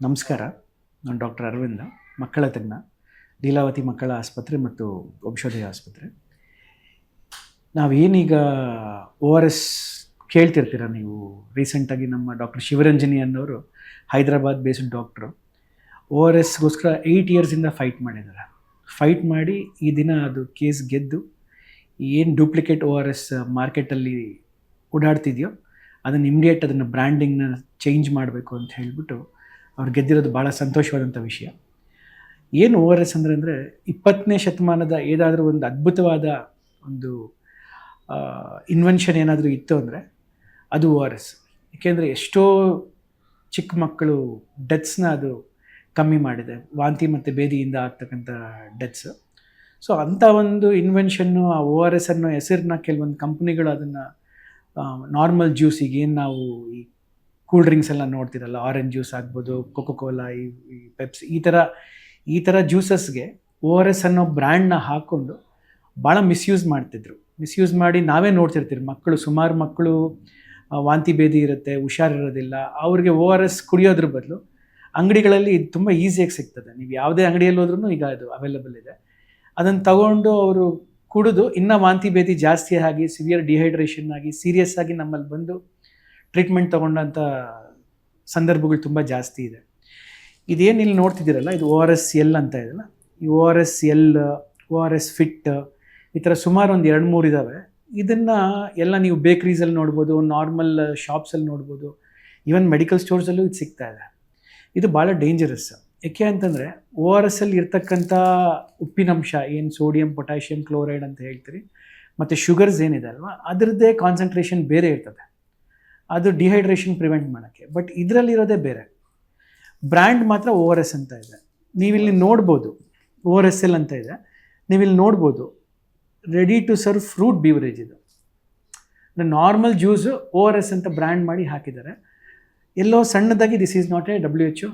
ನಮಸ್ಕಾರ. ನಾನು ಡಾಕ್ಟರ್ ಅರವಿಂದ, ಮಕ್ಕಳ ತಜ್ಞ, ಲೀಲಾವತಿ ಮಕ್ಕಳ ಆಸ್ಪತ್ರೆ ಮತ್ತು ಔಷಧಿ ಆಸ್ಪತ್ರೆ. ನಾವೇನೀಗ ಓ ಆರ್ ಎಸ್ ಕೇಳ್ತಿರ್ತೀರ ನೀವು? ರೀಸೆಂಟಾಗಿ ನಮ್ಮ ಡಾಕ್ಟರ್ ಶಿವರಂಜನಿ ಅನ್ನೋರು Hyderabad based doctor O R ಎಸ್ಗೋಸ್ಕರ eight ಇಯರ್ಸಿಂದ ಫೈಟ್ ಮಾಡಿದ್ದಾರೆ. ಫೈಟ್ ಮಾಡಿ ಈ ದಿನ ಅದು ಕೇಸ್ ಗೆದ್ದು ಏನು ಡೂಪ್ಲಿಕೇಟ್ ಓ ಆರ್ ಎಸ್ ಮಾರ್ಕೆಟಲ್ಲಿ ಓಡಾಡ್ತಿದೆಯೋ ಅದನ್ನು ಇಮ್ಡಿಯೇಟ್ ಅದನ್ನು ಬ್ರ್ಯಾಂಡಿಂಗ್ನ ಚೇಂಜ್ ಮಾಡಬೇಕು ಅಂತ ಹೇಳಿಬಿಟ್ಟು ಅವ್ರು ಗೆದ್ದಿರೋದು ಭಾಳ ಸಂತೋಷವಾದಂಥ ವಿಷಯ. ಏನು ಓ ಆರ್ ಎಸ್ ಅಂದರೆ ಅಂದರೆ ಇಪ್ಪತ್ತನೇ ಶತಮಾನದ ಏನಾದರೂ ಒಂದು ಅದ್ಭುತವಾದ ಒಂದು ಇನ್ವೆನ್ಷನ್ ಏನಾದರೂ ಇತ್ತು ಅಂದರೆ ಅದು ಓ ಆರ್ ಎಸ್ ಏಕೆಂದರೆ ಎಷ್ಟೋ ಚಿಕ್ಕ ಮಕ್ಕಳು ಡೆತ್ಸ್ನ ಅದು ಕಮ್ಮಿ ಮಾಡಿದೆ. ವಾಂತಿ ಮತ್ತು ಬೇದಿಯಿಂದ ಆಗ್ತಕ್ಕಂಥ ಡೆತ್ಸ್. ಸೊ ಅಂಥ ಒಂದು ಇನ್ವೆನ್ಷನ್ನು ಆ ಓ ಆರ್ ಎಸ್ ಅನ್ನೋ ಹೆಸರನ್ನ ಕೆಲವೊಂದು ಕಂಪ್ನಿಗಳು ಅದನ್ನು ನಾರ್ಮಲ್ ಜ್ಯೂಸಿಗೆ ಏನು ನಾವು ಈ ಕೂಲ್ ಡ್ರಿಂಕ್ಸ್ ಎಲ್ಲ ನೋಡ್ತಿರಲ್ಲ ಆರೆಂಜ್ ಜ್ಯೂಸ್ ಆಗ್ಬೋದು ಕೋಕೋ ಕೋಲಾ ಈ ಪೆಪ್ಸ್ ಈ ಥರ ಈ ಥರ ಜ್ಯೂಸಸ್ಗೆ ಓ ಆರ್ ಎಸ್ ಅನ್ನೋ ಬ್ರ್ಯಾಂಡ್ನ ಹಾಕ್ಕೊಂಡು ಭಾಳ ಮಿಸ್ಯೂಸ್ ಮಾಡ್ತಿದ್ರು. ಮಿಸ್ಯೂಸ್ ಮಾಡಿ ನಾವೇ ನೋಡ್ತಿರ್ತೀವಿ, ಮಕ್ಕಳು, ಸುಮಾರು ಮಕ್ಕಳು ವಾಂತಿ ಭೇದಿ ಇರುತ್ತೆ ಹುಷಾರಿರೋದಿಲ್ಲ ಅವ್ರಿಗೆ ಓ ಆರ್ ಎಸ್ ಕುಡಿಯೋದ್ರ ಬದಲು ಅಂಗಡಿಗಳಲ್ಲಿ ಇದು ತುಂಬ ಈಸಿಯಾಗಿ ಸಿಗ್ತದೆ. ನೀವು ಯಾವುದೇ ಅಂಗಡಿಯಲ್ಲಿ ಹೋದ್ರೂ ಈಗ ಅದು ಅವೈಲಬಲ್ ಇದೆ. ಅದನ್ನು ತಗೊಂಡು ಅವರು ಕುಡಿದು ಇನ್ನೂ ವಾಂತಿ ಭೇದಿ ಜಾಸ್ತಿ ಆಗಿ ಸಿವಿಯರ್ ಡಿಹೈಡ್ರೇಷನ್ ಆಗಿ ಸೀರಿಯಸ್ ಆಗಿ ನಮ್ಮಲ್ಲಿ ಬಂದು ಟ್ರೀಟ್ಮೆಂಟ್ ತೊಗೊಂಡಂಥ ಸಂದರ್ಭಗಳು ತುಂಬ ಜಾಸ್ತಿ ಇದೆ. ಇದೇನು ಇಲ್ಲಿ ನೋಡ್ತಿದ್ದೀರಲ್ಲ, ಇದು ಓ ಆರ್ ಎಸ್ ಎಲ್ ಅಂತ ಇದೆಯಲ್ಲ, ಈ O R S L O R S fit ಈ ಥರ ಸುಮಾರು ಒಂದು ಎರಡು ಮೂರು ಇದ್ದಾವೆ ಇದನ್ನು ಎಲ್ಲ ನೀವು ಬೇಕ್ರೀಸಲ್ಲಿ ನೋಡ್ಬೋದು ನಾರ್ಮಲ್ ಶಾಪ್ಸಲ್ಲಿ ನೋಡ್ಬೋದು ಈವನ್ ಮೆಡಿಕಲ್ ಸ್ಟೋರ್ಸಲ್ಲೂ ಇದು ಸಿಗ್ತಾ ಇದೆ. ಇದು ಭಾಳ ಡೇಂಜರಸ್ ಏಕೆ ಅಂತಂದರೆ ಓ ಆರ್ ಎಸ್ ಅಲ್ಲಿ ಇರ್ತಕ್ಕಂಥ ಉಪ್ಪಿನಂಶ ಏನು ಸೋಡಿಯಂ ಪೊಟ್ಯಾಷಿಯಂ ಕ್ಲೋರೈಡ್ ಅಂತ ಹೇಳ್ತೀರಿ, ಮತ್ತು ಶುಗರ್ಸ್ ಏನಿದೆ ಅಲ್ವಾ, ಅದರದ್ದೇ ಕಾನ್ಸಂಟ್ರೇಷನ್ ಬೇರೆ ಇರ್ತದೆ. ಅದು ಡಿಹೈಡ್ರೇಷನ್ ಪ್ರಿವೆಂಟ್ ಮಾಡೋಕ್ಕೆ. ಬಟ್ ಇದರಲ್ಲಿರೋದೇ ಬೇರೆ. ಬ್ರ್ಯಾಂಡ್ ಮಾತ್ರ ಓ ಆರ್ ಎಸ್ ಅಂತ ಇದೆ. ನೀವಿಲ್ಲಿ ನೋಡ್ಬೋದು. ಓ ಆರ್ ಎಸ್ ಎಲ್ ಅಂತ ಇದೆ. ನೀವಿಲ್ಲಿ ನೋಡ್ಬೋದು. Ready to serve fruit beverage ಇದು. Normal juice O R S ಅಂತ ಬ್ರ್ಯಾಂಡ್ ಮಾಡಿ ಹಾಕಿದ್ದಾರೆ. ಎಲ್ಲೋ ಸಣ್ಣದಾಗಿ this is not a W H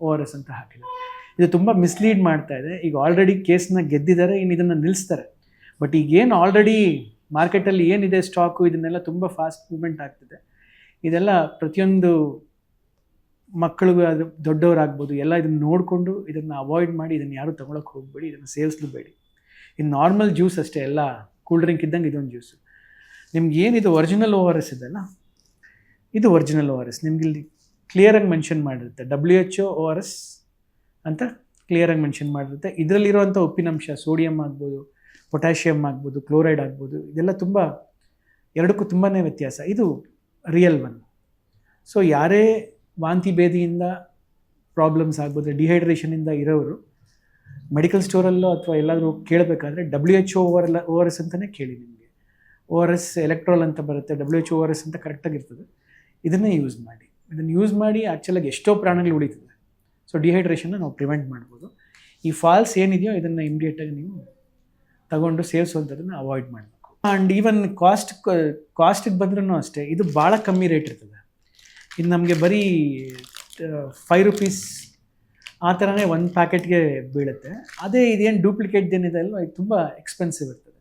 O R S ಅಂತ ಹಾಕಿದ್ದಾರೆ. ಇದು ತುಂಬ ಮಿಸ್ಲೀಡ್ ಮಾಡ್ತಾ ಇದೆ. ಈಗ ಆಲ್ರೆಡಿ ಕೇಸ್ನ ಗೆದ್ದಿದ್ದಾರೆ, ಇನ್ನು ಇದನ್ನು ನಿಲ್ಲಿಸ್ತಾರೆ ಬಟ್ ಈಗೇನು ಆಲ್ರೆಡಿ ಮಾರ್ಕೆಟಲ್ಲಿ ಏನಿದೆ ಸ್ಟಾಕು ಇದನ್ನೆಲ್ಲ ತುಂಬ ಫಾಸ್ಟ್ ಮೂವ್ಮೆಂಟ್ ಆಗ್ತಿದೆ. ಇದೆಲ್ಲ ಪ್ರತಿಯೊಂದು ಮಕ್ಕಳಿಗೂ ಅದು ದೊಡ್ಡವರಾಗ್ಬೋದು. ಎಲ್ಲ ಇದನ್ನು ನೋಡಿಕೊಂಡು ಇದನ್ನು ಅವಾಯ್ಡ್ ಮಾಡಿ ಇದನ್ನು ಯಾರೂ ತೊಗೊಳಕ್ಕೆ ಹೋಗಬೇಡಿ, ಇದನ್ನು ಸೇವಿಸ್ಲಬೇಡಿ. ಇದು ನಾರ್ಮಲ್ ಜ್ಯೂಸ್ ಅಷ್ಟೇ ಎಲ್ಲ ಕೂಲ್ ಡ್ರಿಂಕ್ ಇದ್ದಂಗೆ ಇದೊಂದು ಜ್ಯೂಸು ನಿಮ್ಗೆ ಏನಿದು ಒರಿಜಿನಲ್ ಓ ಆರ್ ಎಸ್ ಇದೆಲ್ಲ ಇದು ಒರಿಜಿನಲ್ ಓ ಆರ್ ಎಸ್ ನಿಮ್ಗೆ ಇಲ್ಲಿ ಕ್ಲಿಯರಾಗಿ mention ಮಾಡಿರುತ್ತೆ. W H O R S ಅಂತ ಕ್ಲಿಯರಾಗಿ ಮೆನ್ಷನ್ ಮಾಡಿರುತ್ತೆ. ಇದರಲ್ಲಿರುವಂಥ ಉಪ್ಪಿನಂಶ ಸೋಡಿಯಂ ಆಗ್ಬೋದು ಪೊಟ್ಯಾಷಿಯಮ್ ಆಗ್ಬೋದು ಕ್ಲೋರೈಡ್ ಆಗ್ಬೋದು, ಇದೆಲ್ಲ ತುಂಬ ಎರಡಕ್ಕೂ ತುಂಬಾ ವ್ಯತ್ಯಾಸ. ಇದು ರಿಯಲ್ ಒನ್ ಸೊ ಯಾರೇ ವಾಂತಿ ಭೇದಿಯಿಂದ ಪ್ರಾಬ್ಲಮ್ಸ್ ಆಗ್ಬೋದು ಡಿಹೈಡ್ರೇಷನಿಂದ ಇರೋರು ಮೆಡಿಕಲ್ ಸ್ಟೋರಲ್ಲೋ ಅಥವಾ ಎಲ್ಲಾದರೂ ಕೇಳಬೇಕಾದ್ರೆ W H O R O R S ಅಂತಲೇ ಕೇಳಿ ನಿಮಗೆ. ಓ ಆರ್ ಎಸ್ ಎಲೆಕ್ಟ್ರಾಲ್ ಅಂತ ಬರುತ್ತೆ W H O R S ಅಂತ ಕರೆಕ್ಟಾಗಿ ಇರ್ತದೆ. ಇದನ್ನೇ ಯೂಸ್ ಮಾಡಿ. ಇದನ್ನು ಯೂಸ್ ಮಾಡಿ ಆ್ಯಕ್ಚುಲಾಗಿ ಎಷ್ಟೋ ಪ್ರಾಣಗಳು ಉಳಿತದೆ. ಸೊ ಡಿಹೈಡ್ರೇಷನ್ನ ನಾವು ಪ್ರಿವೆಂಟ್ ಮಾಡ್ಬೋದು. ಈ ಫಾಲ್ಸ್ ಏನಿದೆಯೋ ಇದನ್ನು ಇಮಿಡಿಯೇಟಾಗಿ ನೀವು ತಗೊಂಡು ಸೇವಿಸುವಂಥದ್ದನ್ನು ಅವಾಯ್ಡ್ ಮಾಡಬೇಕು ಆ್ಯಂಡ್ ಈವನ್ ಕಾಸ್ಟ್ ಕಾಸ್ಟಿಗೆ ಬಂದ್ರೂ ಅಷ್ಟೇ, ಇದು ಭಾಳ ಕಮ್ಮಿ ರೇಟ್ ಇರ್ತದೆ. ಇದು ನಮಗೆ ಬರೀ ಫೈವ್ ರುಪೀಸ್ ಆ ಥರನೇ ಒಂದು ಪ್ಯಾಕೆಟ್ಗೆ ಬೀಳುತ್ತೆ. ಅದೇ ಇದೇನು ಡೂಪ್ಲಿಕೇಟ್ ಏನಿದೆ ಅಲ್ವ, ಇದು ತುಂಬ ಎಕ್ಸ್ಪೆನ್ಸಿವ್ ಇರ್ತದೆ.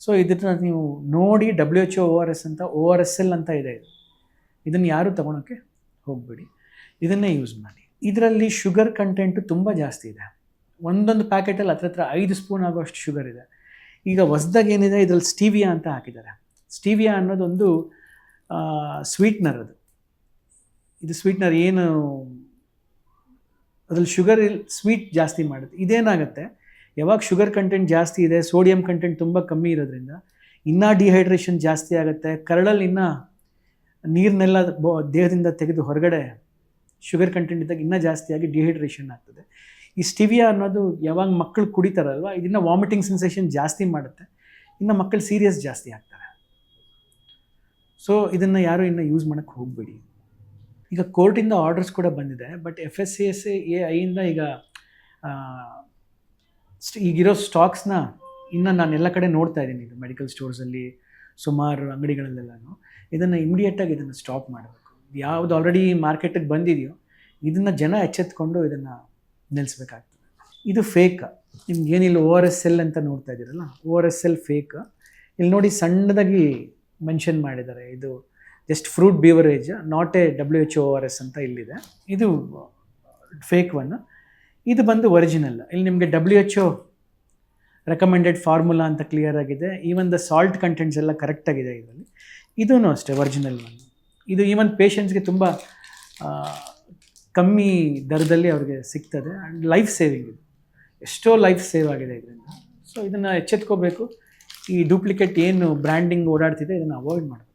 ಸೊ ಇದನ್ನ ನೀವು ನೋಡಿ W H O R S ಅಂತ ಓ ಆರ್ ಎಸ್ ಎಲ್ ಅಂತ ಇದೆ ಇದು. ಇದನ್ನು ಯಾರು ತೊಗೊಳಕ್ಕೆ? ಹೋಗಬೇಡಿ. ಇದನ್ನೇ ಯೂಸ್ ಮಾಡಿ. ಇದರಲ್ಲಿ ಶುಗರ್ ಕಂಟೆಂಟು ತುಂಬ ಜಾಸ್ತಿ ಇದೆ. ಒಂದೊಂದು ಪ್ಯಾಕೆಟಲ್ಲಿ ಹತ್ರ ಹತ್ರ ಐದು ಸ್ಪೂನ್ ಆಗೋಷ್ಟು ಶುಗರ್ ಇದೆ. ಈಗ ಹೊಸ್ದಾಗಿ ಏನಿದೆ, ಇದರಲ್ಲಿ ಸ್ಟೀವಿಯಾ ಅಂತ ಹಾಕಿದ್ದಾರೆ. ಸ್ಟೀವಿಯಾ ಅನ್ನೋದೊಂದು ಸ್ವೀಟ್ನರ್ ಅದು. ಇದು ಸ್ವೀಟ್ನರ್ ಏನು, ಅದ್ರಲ್ಲಿ ಶುಗರ್ ಸ್ವೀಟ್ ಜಾಸ್ತಿ ಮಾಡುತ್ತೆ. ಇದೇನಾಗುತ್ತೆ, ಯಾವಾಗ ಶುಗರ್ ಕಂಟೆಂಟ್ ಜಾಸ್ತಿ ಇದೆ ಸೋಡಿಯಂ ಕಂಟೆಂಟ್ ತುಂಬ ಕಮ್ಮಿ ಇರೋದ್ರಿಂದ, ಇನ್ನೂ ಡಿಹೈಡ್ರೇಷನ್ ಜಾಸ್ತಿ ಆಗುತ್ತೆ, ಕರಳಲ್ಲಿ ಇನ್ನೂ ನೀರನ್ನೆಲ್ಲ ಬ, ದೇಹದಿಂದ ತೆಗೆದು ಹೊರಗಡೆ ಶುಗರ್ ಕಂಟೆಂಟ್ ಇದ್ದಾಗ ಇನ್ನೂ ಜಾಸ್ತಿಯಾಗಿ ಡಿಹೈಡ್ರೇಷನ್ ಆಗ್ತದೆ. ಈ ಸ್ಟಿವಿಯಾ ಅನ್ನೋದು ಯಾವಾಗ ಮಕ್ಕಳು ಕುಡಿತಾರಲ್ವ, ಇದನ್ನು ವಾಮಿಟಿಂಗ್ ಸೆನ್ಸೇಷನ್ ಜಾಸ್ತಿ ಮಾಡುತ್ತೆ. ಇನ್ನು ಮಕ್ಕಳು ಸೀರಿಯಸ್ ಜಾಸ್ತಿ ಆಗ್ತಾರೆ. ಸೊ ಇದನ್ನು ಯಾರು ಇನ್ನು ಯೂಸ್ ಮಾಡೋಕ್ಕೆ ಹೋಗಬೇಡಿ. ಈಗ ಕೋರ್ಟಿಂದ ಆರ್ಡರ್ಸ್ ಕೂಡ ಬಂದಿದೆ but F S C S A ಐಯಿಂದ ಈಗ ಈಗಿರೋ ಸ್ಟಾಕ್ಸ್ನ ಇನ್ನು ನಾನು ಎಲ್ಲ ಕಡೆ ನೋಡ್ತಾ ಇದ್ದೀನಿ ಇದು ಮೆಡಿಕಲ್ ಸ್ಟೋರ್ಸಲ್ಲಿ ಸುಮಾರು ಅಂಗಡಿಗಳಲ್ಲೆಲ್ಲನೂ. ಇದನ್ನು ಇಮಿಡಿಯೇಟಾಗಿ ಇದನ್ನು ಸ್ಟಾಪ್ ಮಾಡಬೇಕು. ಯಾವುದು ಆಲ್ರೆಡಿ ಮಾರ್ಕೆಟಿಗೆ ಬಂದಿದೆಯೋ, ಇದನ್ನು ಜನ ಎಚ್ಚೆತ್ಕೊಂಡು ಇದನ್ನು ನಿಲ್ಲಿಸ್ಬೇಕಾಗ್ತದೆ ಇದು ಫೇಕ್ ನಿಮ್ಗೆ ಏನಿಲ್ಲ ಓ ಆರ್ ಎಸ್ ಎಲ್ ಅಂತ ನೋಡ್ತಾ ಇದ್ದೀರಲ್ಲ O R S L fake ಇಲ್ಲಿ ನೋಡಿ ಸಣ್ಣದಾಗಿ ಮೆನ್ಷನ್ ಮಾಡಿದ್ದಾರೆ. ಇದು just fruit beverage not a W H O R S ಅಂತ ಇಲ್ಲಿದೆ. ಇದು ಫೇಕ್ ಒನ್ ಇದು ಬಂದು ಒರಿಜಿನಲ್ ಇಲ್ಲಿ ನಿಮಗೆ W H O recommended formula ಅಂತ ಕ್ಲಿಯರ್ ಆಗಿದೆ. ಈವನ್ ದ ಸಾಲ್ಟ್ ಕಂಟೆಂಟ್ಸ್ ಎಲ್ಲ ಕರೆಕ್ಟ್ ಆಗಿದೆ ಇದರಲ್ಲಿ. ಇದೂ ಅಷ್ಟೇ ಒರಿಜಿನಲ್ ಒನ್ ಇದು ಈವನ್ ಪೇಷಂಟ್ಸ್ಗೆ ತುಂಬ ಕಮ್ಮಿ ದರದಲ್ಲಿ ಅವ್ರಿಗೆ ಸಿಗ್ತದೆ. ಆ್ಯಂಡ್ ಲೈಫ್ ಸೇವಿಂಗ್ ಇದು. ಎಷ್ಟೋ ಲೈಫ್ ಸೇವ್ ಆಗಿದೆ ಇದರಿಂದ. ಸೊ ಇದನ್ನು ಎಚ್ಚೆತ್ಕೋಬೇಕು. ಈ ಡೂಪ್ಲಿಕೇಟ್ ಏನು ಬ್ರ್ಯಾಂಡಿಂಗ್ ಓಡಾಡ್ತಿದೆ, ಇದನ್ನು ಅವಾಯ್ಡ್ ಮಾಡಬೇಕು